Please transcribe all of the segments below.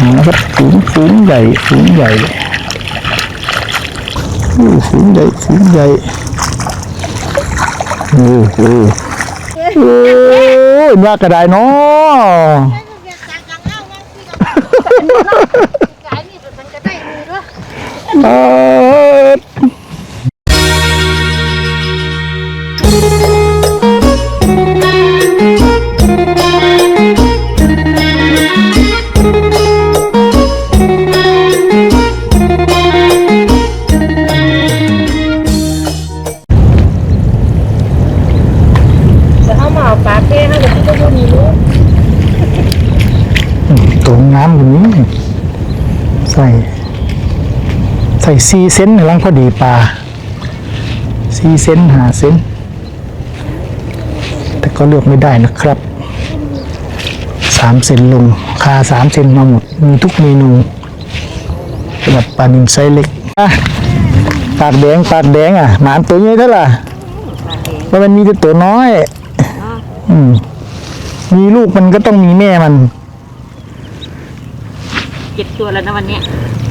นะครับฝูงฝูงใหญ่ฝูงใหญ่อู้ฝูงใหญ่ฝูงใหญ่โอ้โหโอ้ยว่ากระไดเนาะเออ ใส่ใส่ซีเซนในลังพอดีปลาซีเซนหาเซนแต่ก็เลือกไม่ได้นะครับสามเซนลงคาสามเซนมาหมด มีทุกเมนูสำหรับปลานิลไซส์เล็กปากแดงปากแดงอะหมานตัวใหญ่เท่าไหร่ว่ามันมีแต่ตัวน้อย อืมมีลูกมันก็ต้องมีแม่มัน เจ็ดตัวแล้วนะวันเนี้ย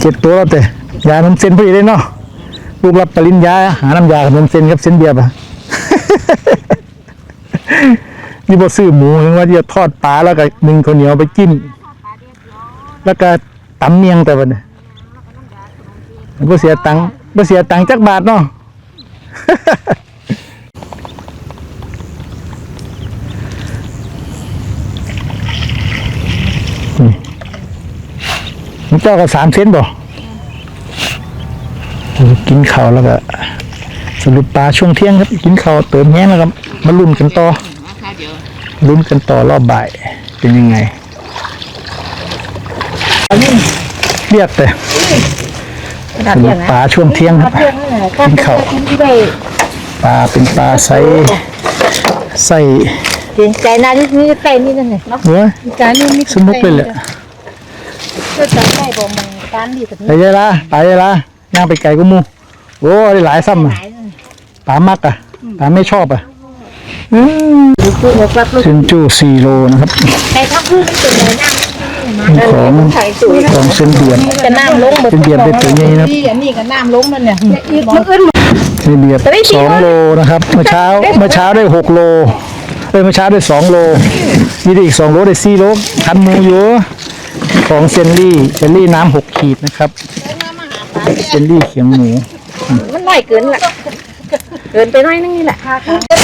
เจ็ดตัวแล้วแต่ยาน้ำเส้นพอดีเลยเนาะลูกรับปริญญาหาน้ำยากับน้ำเส้นครับเส้นเบียบอะนี่บอซื้อหมูเห็นว่าจะทอดปลาแล้วก็นึ่งข้าวเหนียวไปกิน แล้วก็ตำเมียงแต่วันนี้บ่เสียตังค์บ่เสียตังค์จักบาทเนาะ เจ้าก็สามเซนบ่โอ้กินข้าวแล้วก็สรุปปลาช่วงเที่ยงครับ กินข้าวเติมแห้งแล้วก็มาลุ้นกันต่อนะคะเดี๋ยวลุ้นกันต่อรอบบ่ายเป็นยังไงเรียกแต่สรุปปลาช่วงเที่ยงครับกินข้าวปลาเป็นปลาไซส์ไส้เกรงใจนะนี่นี่ใกล้นี่นั่นเลยเนาะเว้ยการนี่มีสนุกเลยแหละ ก็จะใกล้บ่มึงการดีกับไปยายละไปยายละย่างไปไก่กูมูโอ้ได้หลายซ้ำอะหลายนั่นปลามักอะปลาไม่ชอบอะอืมดูคือแบบว่าลูกซินจูสี่โลนะครับใครทักพูดเป็นเลยนั่งของถ่ายสวยของเส้นเบียดจะน้ำลงหมดเส้นเบียดได้ตัวใหญ่นะครับนี่อันนี้ก็น้ำลงมันเนี่ยอีกมันอื่นเส้นเบียดสองโลนะครับ เมื่อเช้า เมื่อเช้าได้หกโลเอ้ยเมื่อเช้าได้สองโลมีได้อีกสองโลได้สี่โลคันหมูอยู่ ของเซนลี่เซนลี่น้ำหกขีดนะครับเซนลี่เขียงหมู มันน้อยเกินละเกินไปน้อยนึงนี่แหละ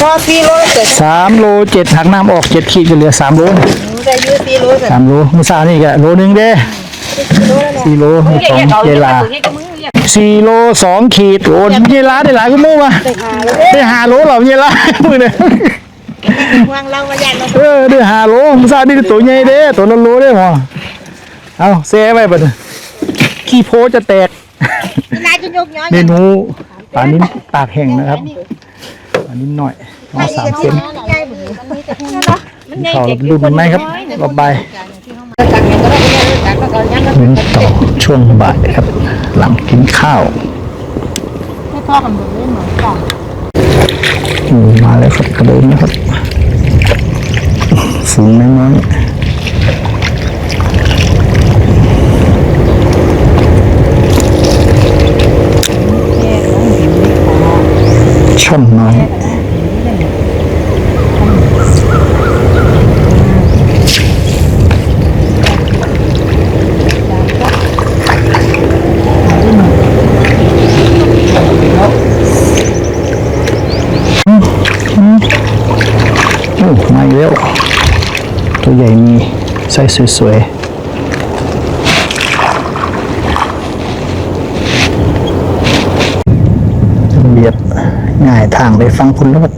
พอสี่โลเกิดสามโลเจ็ดหักน้ำออกเจ็ดขีดก็เหลือสามโลได้ยืดสี่โลแบบสามโลเมื่อเช้านี่ก็โลหนึงเด้สี่โลของเยลาสี่โลสองขีดโอ้ยเยลาได้หลายก็มู่มาได้ห้าโลเหรอเยลามือเนี่ยวางเรามาใหญ่เราเออได้ห้าโลมึงทราบนี่ตัวใหญ่เด้ตัวละโลเด้หมอ เอาเซ่ไว้บัดนี้ขี้โพจะแตก นายจะยกย้อยเมนูปลานิ้นตากแห้งนะครับปลานิ้นหน่อยมาสามเซนใหญ่เหมือนมันมีแต่แค่นั้นกินข้าวแล้วรุ่นไหมครับรอบบ่ายตักเงินก็ได้ตักก็ก่อนยังก็ลุ้นต่อช่วงบ่ายครับ หลังกินข้าวให้พ่อกันหมดเลยเหมือนกันอืมมาแล้วครับกระโดดนะครับฝูงน้อย ช่อนน้อย มาอีกแล้ว ตัวใหญ่มีไซส์สวยๆเบียบง่ายทาง ไปฟังคุณแล้วครับ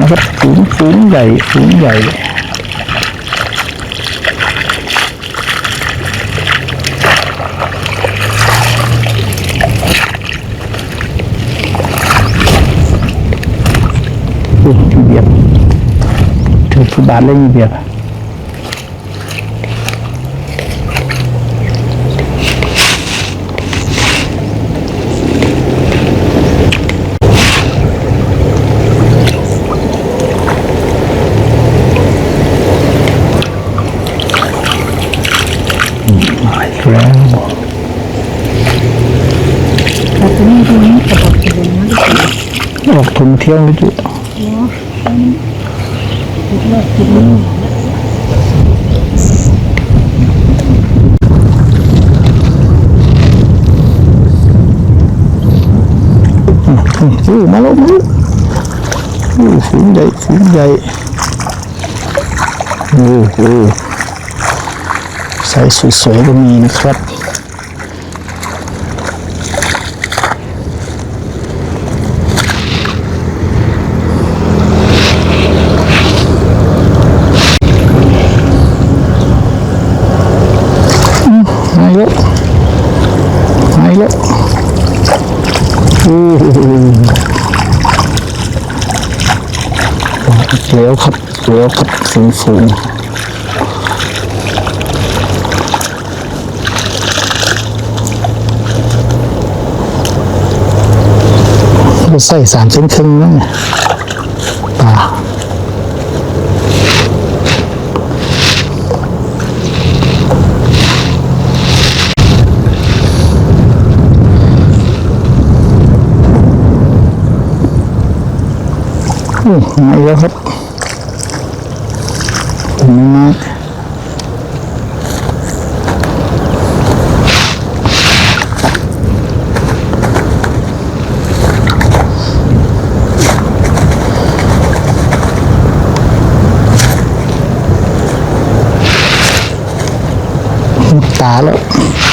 นะครับฝูงฝูงใหญ่ฝูงใหญ่ อุ้ยเบียบถือกี่บาทเลยมีเบียร์อืมมาอีกแล้วออกถุงเที่ยวเลยจุ อู้มาแล้วมาแล้วอู้ฝูงใหญ่ฝูงใหญ่โอ้โหใส่สวยๆก็มีนะครับ หายแล้วหายแล้วโอ้โห เหลวครับเหลวครับฝูงฝูงใส่สามเส้นครึ่งนั่นไงปลาโอ้มาแล้วครับ มุด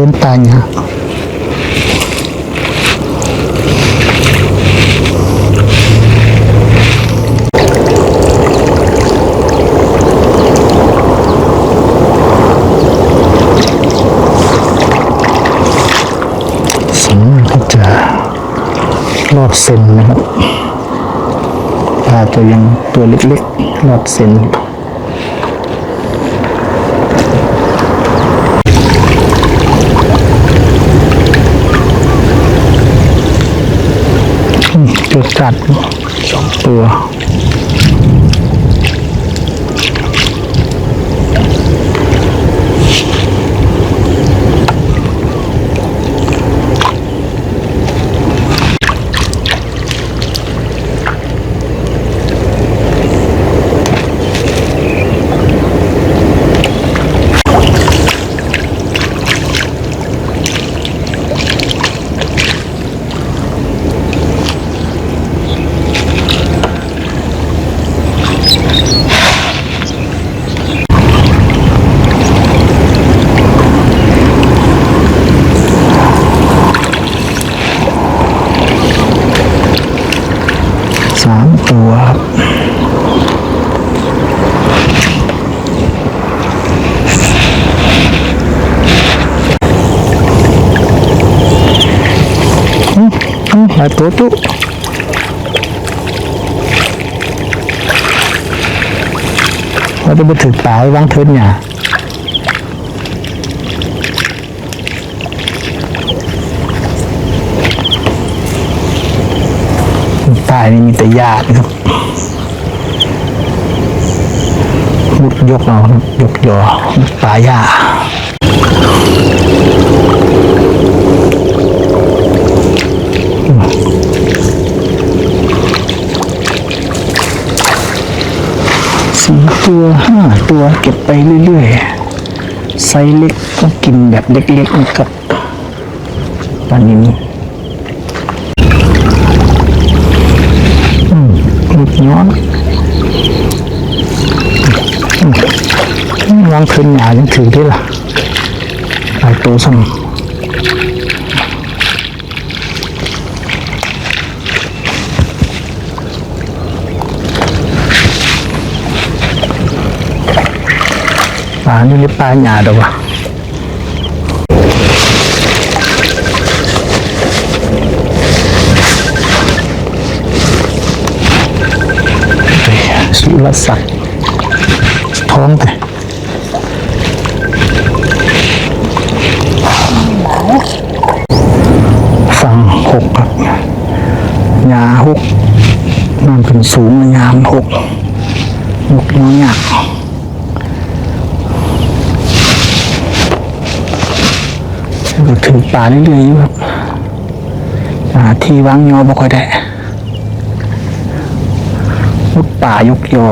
ตาแล้วครับเทินตายฮะสันก็จะรอดเส้นนะครับปลาตัวยังตัวเล็กๆรอดเส้น จุดตัดสองตัว สามตัวครับอืมอืมหลายตัวตุ๊ เราจะไปถึงป่าไว้วางเทินเนี่ยายนี่มีแต่หญ้านะครับยกเอายกยอมุดป่าหญ้า ตัวห้าตัวเก็บไปเรื่อยๆ ไซส์เล็กก็กินแบบเล็กๆนะครับปลานินอืมลูกย้อนอืมวางคืนหยายังถือได้ล่ะหลายตัวซ้ำปลานี่เรียกปลาหยาดอกวะสุร ศักดิ์ท้องแต่ฝั่งหกครับยาหกน้ำขึ้นสูงยามหกหกน้อยยาก ถือป่าเรื่อยๆอยู่ครับที่วางยอบ่ค่อยได้มุดป่ายกยอ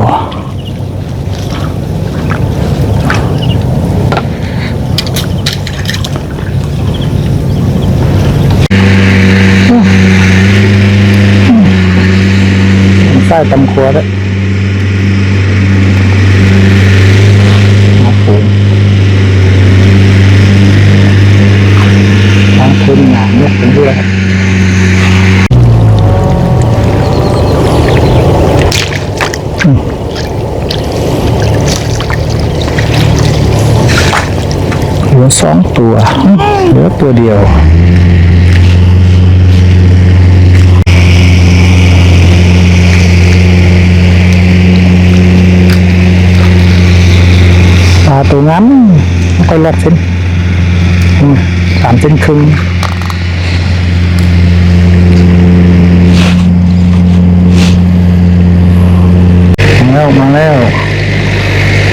ใต้ตำครัวด้ว สองตัวเหลือตัวเดียวปลาตัวงามไม่ค่อยรอดเส้นสามเส้นครึ่งมาแล้วมาแล้ว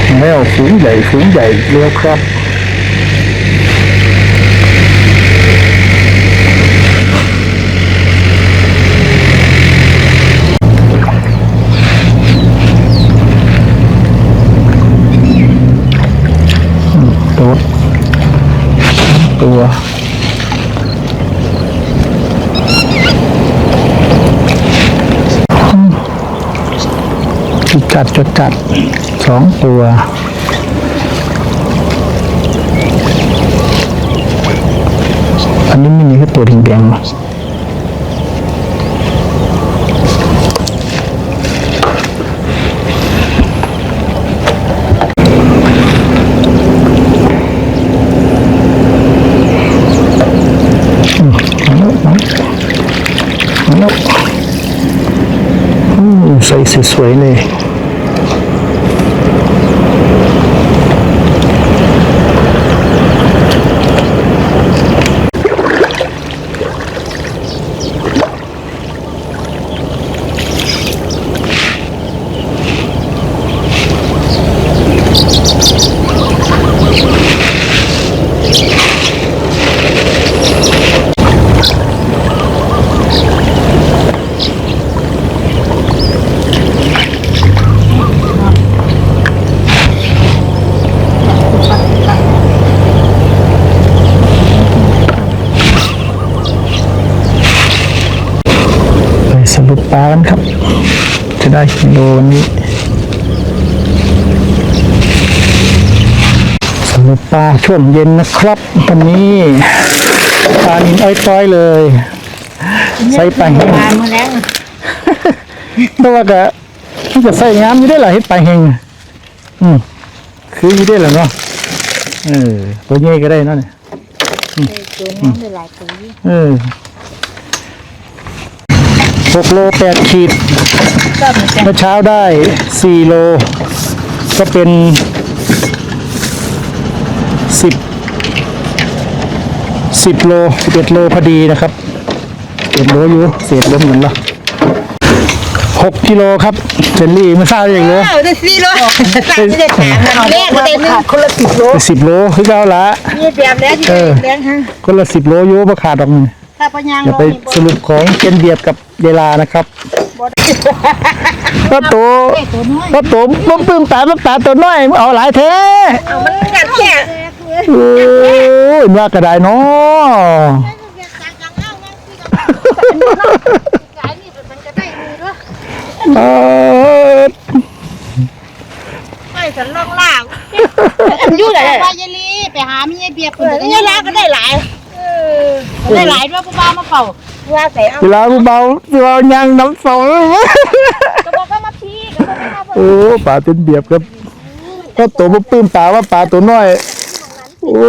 มาแล้วฝูงใหญ่ฝูงใหญ่เร็วครับ จัดจุดจัดสองตัวอันนี้ไม่มีแค่ตัวแดงๆมามาแล้วมาแล้วมาแล้วอืมใส่สวยๆเลย จะได้กิโลวันนี้สรุปปลาช่วงเย็นนะครับวันนี้ปลานินอ้อยต้อยเลย ใส่ปลาแห้งทานมาแล้วตัวกะที่จะใส่งามอยู่ได้หรอเฮ็ดปลาแห้งอืมคืออยู่ได้เหรอเนาะเออตัวใหญ่ก็ได้เนาะเนี่ยตัวน้ำได้หลายตัวอยู่เออหกโลแปดขีดก็ เหมือนกันเมื่อเช้าได้สี่โล ก็เป็นสิบสิบโลสิบเอ็ดโลพอดีนะครับเศษโลอยู่เศษลมเหมือนละหกกิโลครับเจลลี่ไม่ทราบอย่างเลยเออได้สี่โลสั่งไม่ได้ถามนะแรกก็ได้หนึ่งคนละสิบโลสิบโลคือเอาละนี่แบบแล้วที่แรงฮะคนละสิบโลอยูประขาดออกนี่ถ้าพยังอย่าไปสรุปของเจนเดียบกับเยลานะครับ ก็ตัวตัวน้อยก็ตัวมันปื้มตามันตาตัวน้อยมันเอาหลายแท้เอามันงัดแค่โอ้ยว่ากระไดเนาะขายนี่มันก็ได้มือด้วยเออไปสันล่องล่างอยู่ไหนไปยายลีไปหามียายเบียร์เปิดยายลาก็ได้หลายได้หลายด้วยผู้บ้ามาเป่า ว่าใส่เอาเวลาเบาๆเรายังน้ำสองก็บอกก็มาพี่ก็บอกมาโอ้ป่าเต็นเบียบครับ ก็ตัวมันปื้มป่าว่าป่าตัวน้อย โอ้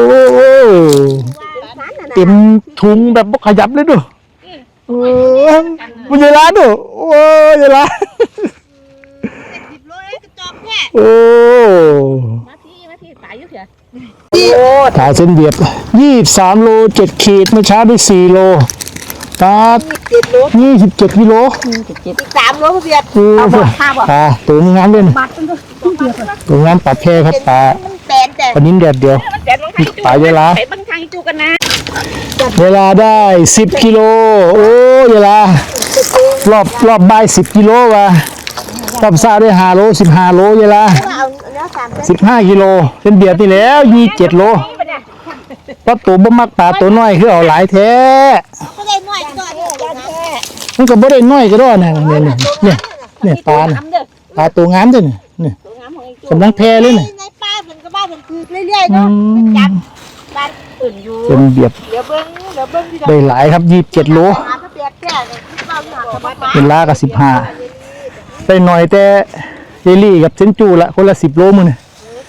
เต็มถุงแบบบ่ขยับเลยดูโอ้ยมันจะร้านดูโอ้ยจะร้านสิบโลเองกระจอกแค่โอ้มาพี่มาพี่ตายอยู่เถอะถ่ายเส้นเบียบยี่สามโลเจ็ดขีดเมื่อเช้าได้สี่โล ตาเจ็ดโลยี่สิบเจ็ดกิโลอีกสามโลเบียร์โอ้โหปลาตัวงามเลยนะบัตรมันตัวงามปลาแพร่ครับปลามันแตนแต่ปลานิ้นแดดเดียวมันแต่บางทางจูปลาเวลาไปบางทางจูกันนะเวลาได้สิบกิโลโอ้เวลารอบรอบบ่ายสิบกิโลว่ะรอบซาได้ห้าโลสิบห้าโลเวลาเอาเนื้อสามสิบห้ากิโลเป็นเบียดนี่แล้วยี่เจ็ดโลเพราะตัวบ่มักปลาตัวน้อยคือเอาหลายแท้ ก็ได้หน่อยก็ได้นะ มันก็บ่ได้น้อยก็ได้นะเนี่ยเนี่ยเนี่ยเนี่ยปลาน่ะทำเด้อปลาตัวงามเด้อเนี่ยเนี่ยตัวงามของไอ้จูกำลังแพร่เลยเนี่ยในป้าเหมือนกับบ้านเหมือนคือเรื่อยๆเนาะจับบ้านอื่นอยู่เป็นเบียดเดี๋ยวเบิ้งเดี๋ยวเบิ้งที่ได้หลายครับยี่เจ็ดโลหาพระเปียกแก่เลยที่เราหาสมัครเป็นลากับสิบห้าได้หน่อยแต่เยลี่กับเซนจูละคนละสิบโลมือเนี่ย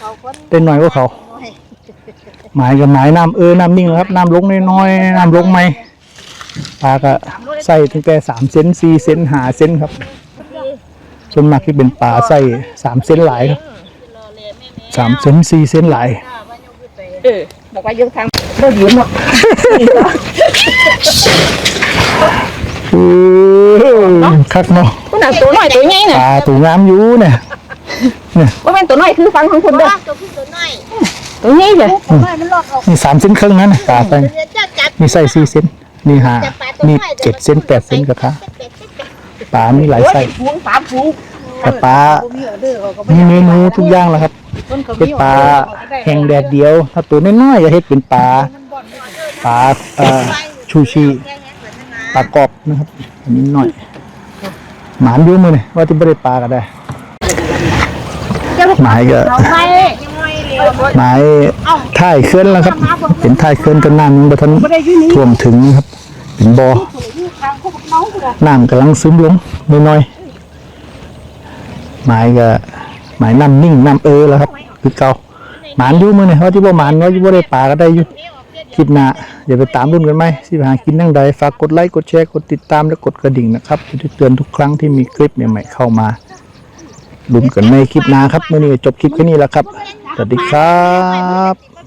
เขาคนได้หน่อยกว่าเขาหมายกับหมายน้ำเออน้ำนิ่งแล้วครับน้ำลงน้อยๆน้ำลงไหมปลาก็ ใส่ตั้งแต่สามเซนสี่เซนหาเซนครับ ส่วนมากที่เป็นปลาใส่สามเซนหลายครับสามเซนสี่เซนหลายเออบอกว่ายังทางเราอยู่เนาะเออคักเนาะคนน่ะตัวน้อยตัวใหญ่ปน่ะลาตัวงามอยู่เนี่ยว่าเป็นตัวน้อยคือฟังของคนเด้อตัวพี่ตัวน้อยตัวใหญ่เด้อตัวน้อยมันหลอกเอานี่สามเซนครึ่งนั่นนะปลาใส่เดี๋ยวจะจับนี่ใส่สี่เซน นี่หานี่เจ็ดเซนแปดเซนกระทะปลามีหลายไส้ฟูงสามฟูงแต่ปลามีออเดอร์เขาก็มีเมนูทุกอย่างแล้วครับเป็นปลาแห้งแดดเดียว ถ้าตัวน้อยๆก็เฮ็ดเป็นปลาปลาเอ่อชูชีปลากรอบนะครับอันนี้หน่อย หมานอยู่มือนี่ว่าที่ไม่ได้ปลาก็ได้หมายก็ไป หมายท่ายเคลื่อนแล้วครับ เป็นท่ายเคลื่อนก็น้ำมันบทันท่วมถึงนะครับ เป็นบ่อน้ำกำลังซึมลงน้อยๆหมายก็หมายน้ำนิ่งน้ำเออแล้วครับ คือเก่าหมานอยู่มือนี่ว่าที่บ่หมานว่าที่บ่ได้ปลาก็ได้อยู่คลิปหน้าอย่าไปตามรุ่นกันไหมสิหากินนั่งใดฝากกดไลค์กดแชร์กดติดตามและกดกระดิ่งนะครับจะเตือนทุกครั้งที่มีคลิปใหม่ๆเข้ามาลุ้นกันในคลิปหน้าครับเมื่อนี้จบคลิปแค่นี้แล้วครับ สวัสดีครับ